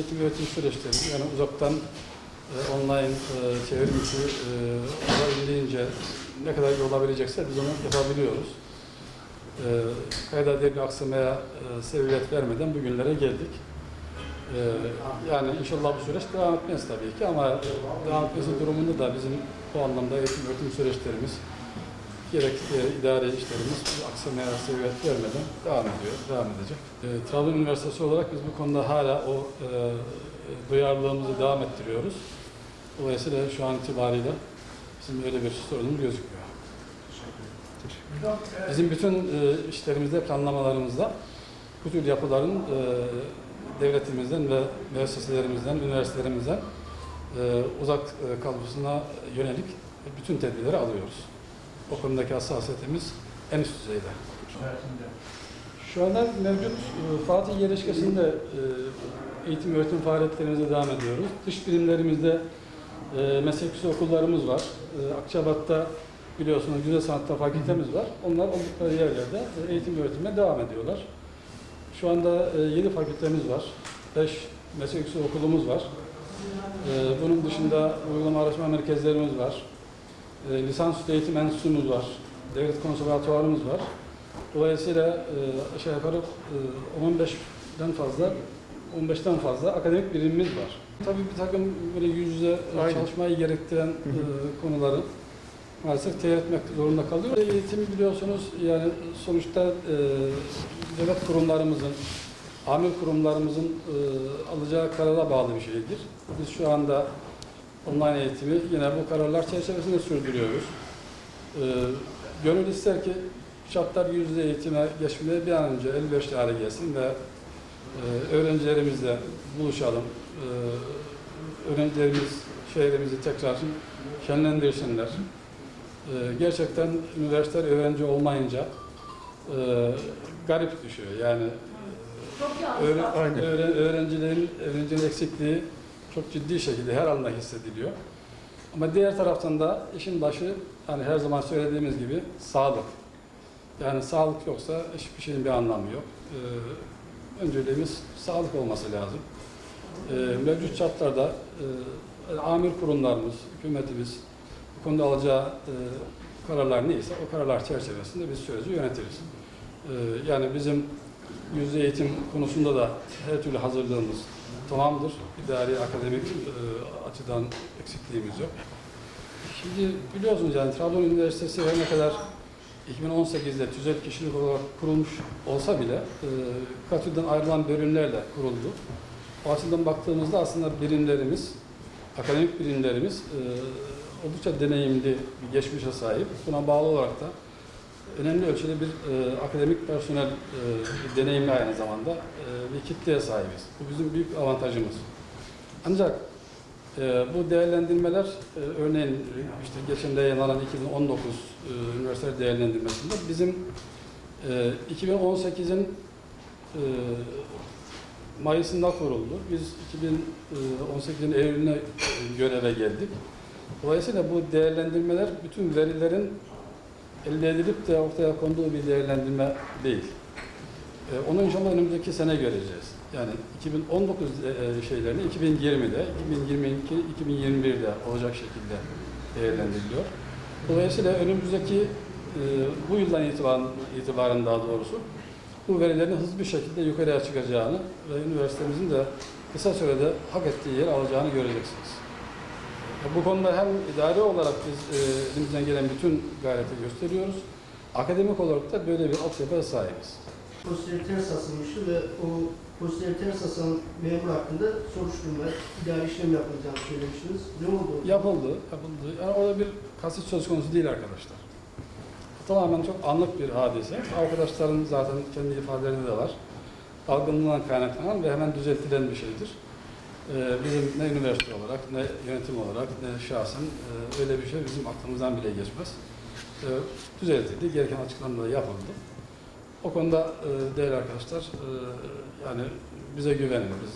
eğitim öğretim süreçleri yani uzaktan e, online e, çevrim içi e, olabildiğince ne kadar iyi olabilecekse biz onu yapabiliyoruz. E, kayda diye bir aksamaya e, sebebiyet vermeden bugünlere geldik. E, yani inşallah bu süreç devam etmez tabii ki ama devam etmesi durumunda da bizim bu anlamda eğitim öğretim süreçlerimiz gerek e, idari işlerimiz aksamaya sebebiyet vermeden devam ediyor, devam edecek. E, Trabzon Üniversitesi olarak biz bu konuda hala o e, duyarlılığımızı devam ettiriyoruz. Dolayısıyla şu an itibariyle bizim öyle bir sorunumuz gözükmüyor. Bizim bütün e, işlerimizde, planlamalarımızda bu tür yapıların e, devletimizden ve müesseselerimizden, üniversitelerimizden e, uzak e, kalmasına yönelik bütün tedbirleri alıyoruz. O konudaki hassasiyetimiz en üst düzeyde. Şu anda mevcut e, Fatih Yerleşkesi'nde e, eğitim öğretim faaliyetlerimize devam ediyoruz. Dış birimlerimizde e, meslek yüksek okullarımız var. Akçabat'ta biliyorsunuz Güzel Sanatlar Fakültemiz var. Onlar oldukları yerlerde eğitim öğretime devam ediyorlar. Şu anda 7 fakültemiz var. 5 meslek yüksek okulumuz var. Bunun dışında uygulama araştırma merkezlerimiz var. E, Lisansüstü eğitim enstitümüz var. Devlet konservatuvarımız var. Dolayısıyla e, aşağı yukarı e, 15'den fazla 15'ten fazla akademik birimimiz var. Tabii bir takım böyle yüz yüze e, Aynen. çalışmayı gerektiren e, konuları maalesef teyit etmek zorunda kalıyor. Eğitim biliyorsunuz yani sonuçta e, devlet kurumlarımızın, amir kurumlarımızın e, alacağı karara bağlı bir şeydir. Biz şu anda online eğitimi yine bu kararlar çerçevesinde sürdürüyoruz. E, gönül ister ki şartlar yüz yüze eğitime geçmeye bir an önce elverişli hale gelsin ve e, öğrencilerimizle buluşalım. E, öğrencilerimiz şehrimizi tekrar şenlendirsinler. E, gerçekten üniversiteler öğrenci olmayınca e, garip düşüyor. Yani öğre, Aynen. öğre- öğrencilerin, öğrencinin eksikliği çok ciddi şekilde her alanda hissediliyor. Ama diğer taraftan da işin başı hani her zaman söylediğimiz gibi sağlık. Yani sağlık yoksa hiçbir şeyin bir anlamı yok. Ee, önceliğimiz sağlık olması lazım. Ee, mevcut şartlarda e, amir kurumlarımız, hükümetimiz bu konuda alacağı e, kararlar neyse o kararlar çerçevesinde biz süreci yönetiriz. Ee, yani bizim yüzde eğitim konusunda da her türlü hazırlığımız tamamdır. İdari, akademik e, açıdan eksikliğimiz yok. Şimdi biliyorsunuz yani Trabzon Üniversitesi her ne kadar 2018'de tüzel kişilik olarak kurulmuş olsa bile e, katüden ayrılan bölümlerle kuruldu. O açıdan baktığımızda aslında birimlerimiz, akademik birimlerimiz e, oldukça deneyimli bir geçmişe sahip. Buna bağlı olarak da önemli ölçüde bir e, akademik personel e, deneyimli aynı zamanda e, bir kitleye sahibiz. Bu bizim büyük avantajımız. Ancak e, bu değerlendirmeler e, örneğin işte geçen de yayınlanan 2019 e, üniversite değerlendirmesinde bizim e, 2018'in e, Mayıs'ında kuruldu. Biz 2018'in Eylül'üne e, göreve geldik. Dolayısıyla bu değerlendirmeler bütün verilerin elde edilip de ortaya konduğu bir değerlendirme değil. E, onu inşallah önümüzdeki sene göreceğiz. Yani 2019 e, şeylerini 2020'de, 2022, 2021'de olacak şekilde değerlendiriliyor. Dolayısıyla önümüzdeki e, bu yıldan itibaren, itibaren daha doğrusu bu verilerin hızlı bir şekilde yukarıya çıkacağını ve üniversitemizin de kısa sürede hak ettiği yeri alacağını göreceksiniz. Bu konuda hem idari olarak biz e, elimizden gelen bütün gayreti gösteriyoruz. Akademik olarak da böyle bir altyapıya sahibiz. Posteriter asılmıştı ve o posteriter asılan memur hakkında soruşturma, idari işlem yapılacağını söylemiştiniz. Ne oldu? Yapıldı, yapıldı. Yani orada bir kasıt söz konusu değil arkadaşlar. Tamamen çok anlık bir hadise. Arkadaşların zaten kendi ifadelerinde de var. Algınlığından kaynaklanan ve hemen düzeltilen bir şeydir. Ee, bizim ne üniversite olarak, ne yönetim olarak, ne şahsen e, öyle bir şey bizim aklımızdan bile geçmez. Ee, düzeltildi, gereken açıklamalar yapıldı. O konuda e, değerli arkadaşlar, e, yani bize güvenin. Biz,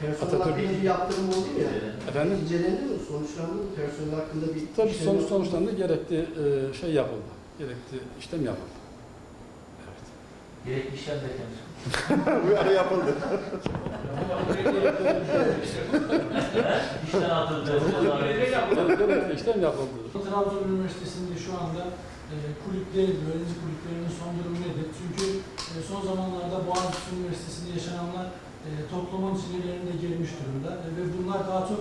Personel Atatürk- hakkında bir yaptırım oldu yani? efendim? İncelendi mi? Sonuçlandı mı? Personel hakkında bir Tabii işlem sonuç sonuçlarında gerekli şey yapıldı. Gerekli işlem yapıldı. Evet. Gerekli işlem derken. Bu ara yapıldı. İşten atıldı. Gerekli işlem yapıldı. Trabzon Üniversitesi'nde şu anda e, kulüplerin, öğrenci kulüplerinin son durumu nedir? Çünkü e, son zamanlarda Boğaziçi Üniversitesi'nde yaşananlar e, toplumun sinirlerine girmiş durumda E, ve bunlar daha çok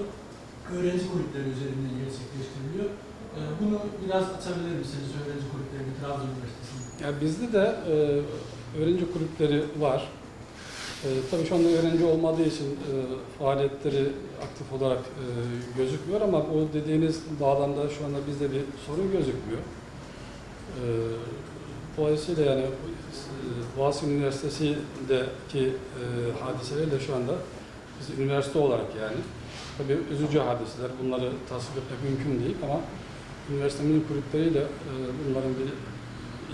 öğrenci kulüpleri üzerinden gerçekleştiriliyor. E, bunu biraz açabilir misiniz öğrenci kulüplerini Trabzon Üniversitesi'nde? Yani bizde de e, öğrenci kulüpleri var. E, tabii şu anda öğrenci olmadığı için e, faaliyetleri aktif olarak e, gözükmüyor ama o dediğiniz bağlamda şu anda bizde bir sorun gözükmüyor. E, dolayısıyla yani e, Boğaziçi Üniversitesi'ndeki e, hadiselerle şu anda biz üniversite olarak yani tabii üzücü hadiseler bunları tasvip etmek mümkün değil ama üniversitemizin kulüpleriyle e, bunların bir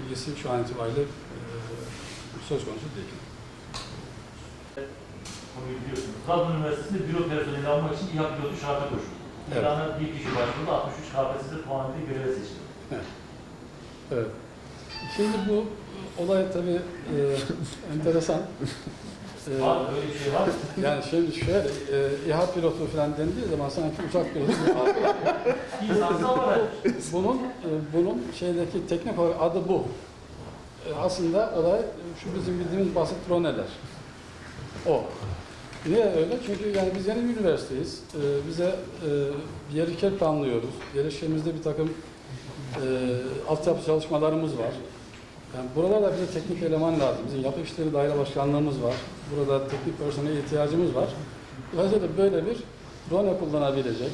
ilgisi şu an itibariyle e, söz konusu değil. Konuyu biliyorsunuz. Trabzon Üniversitesi'nde büro personeli almak için İHA pilotu şarta koşuldu. Evet. İlana bir kişi başvurdu, 63 KPSS puanı ile göreve seçildi. Evet. Şimdi bu olay tabii e, enteresan. E, Var mı? Öyle bir şey var mı? yani şimdi şöyle, e, İHA pilotu falan dendiği zaman sanki uçak pilotu. İnsansal var. bunun e, bunun şeydeki teknik olarak adı bu. E, aslında olay şu bizim bildiğimiz basit droneler. O. Niye öyle? Çünkü yani biz yeni bir üniversiteyiz. E, bize e, bir yerleşke planlıyoruz. Yerleşkemizde bir takım e, altyapı çalışmalarımız var. Yani buralarda bize teknik eleman lazım. Bizim yapı işleri daire başkanlığımız var. Burada teknik personele ihtiyacımız var. Dolayısıyla böyle bir drone kullanabilecek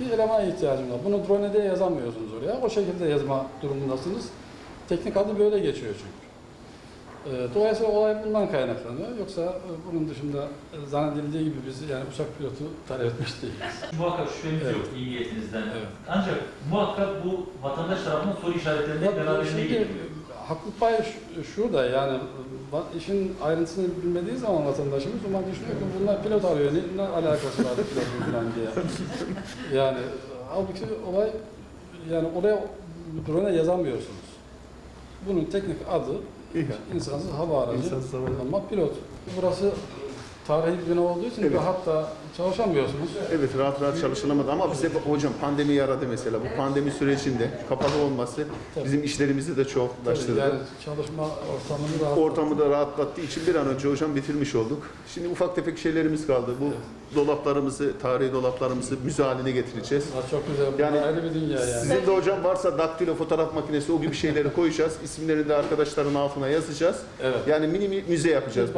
bir elemana ihtiyacım var. Bunu drone diye yazamıyorsunuz oraya. O şekilde yazma durumundasınız. Teknik adı böyle geçiyor çünkü. Ee, Dolayısıyla olay bundan kaynaklanıyor. Yoksa e, bunun dışında e, zannedildiği gibi biz yani uçak pilotu talep etmiş değiliz. Muhakkak şüphemiz Evet. yok iyi niyetinizden. Evet. Ancak muhakkak bu vatandaş tarafından soru işaretlerine beraberinde geliyor. haklı pay şu- şurada yani işin ayrıntısını bilmediği zaman vatandaşımız zaman düşünüyor ki bunlar pilot arıyor ne, ne alakası var pilotun falan diye. Yani halbuki olay yani oraya drone yazamıyorsunuz. Bunun teknik adı insansız hava aracı İnsansız hava aracı. ama pilot. Burası tarihi bir bina olduğu için Evet. rahat da çalışamıyorsunuz. Evet rahat rahat çalışılamadı ama bize bu- hocam pandemi yaradı mesela. Bu pandemi sürecinde kapalı olması bizim işlerimizi de çoğaltlaştırdı. Yani çalışma ortamını rahat Ortamı da rahatlattığı için bir an önce hocam bitirmiş olduk. Şimdi ufak tefek şeylerimiz kaldı. Bu dolaplarımızı, tarihi dolaplarımızı müze haline getireceğiz. Aa, çok güzel. Bu Yani ayrı bir dünya yani. Sizin de hocam varsa daktilo fotoğraf makinesi o gibi şeyleri koyacağız. İsimlerini de arkadaşların altına yazacağız. Evet. Yani mini müze yapacağız.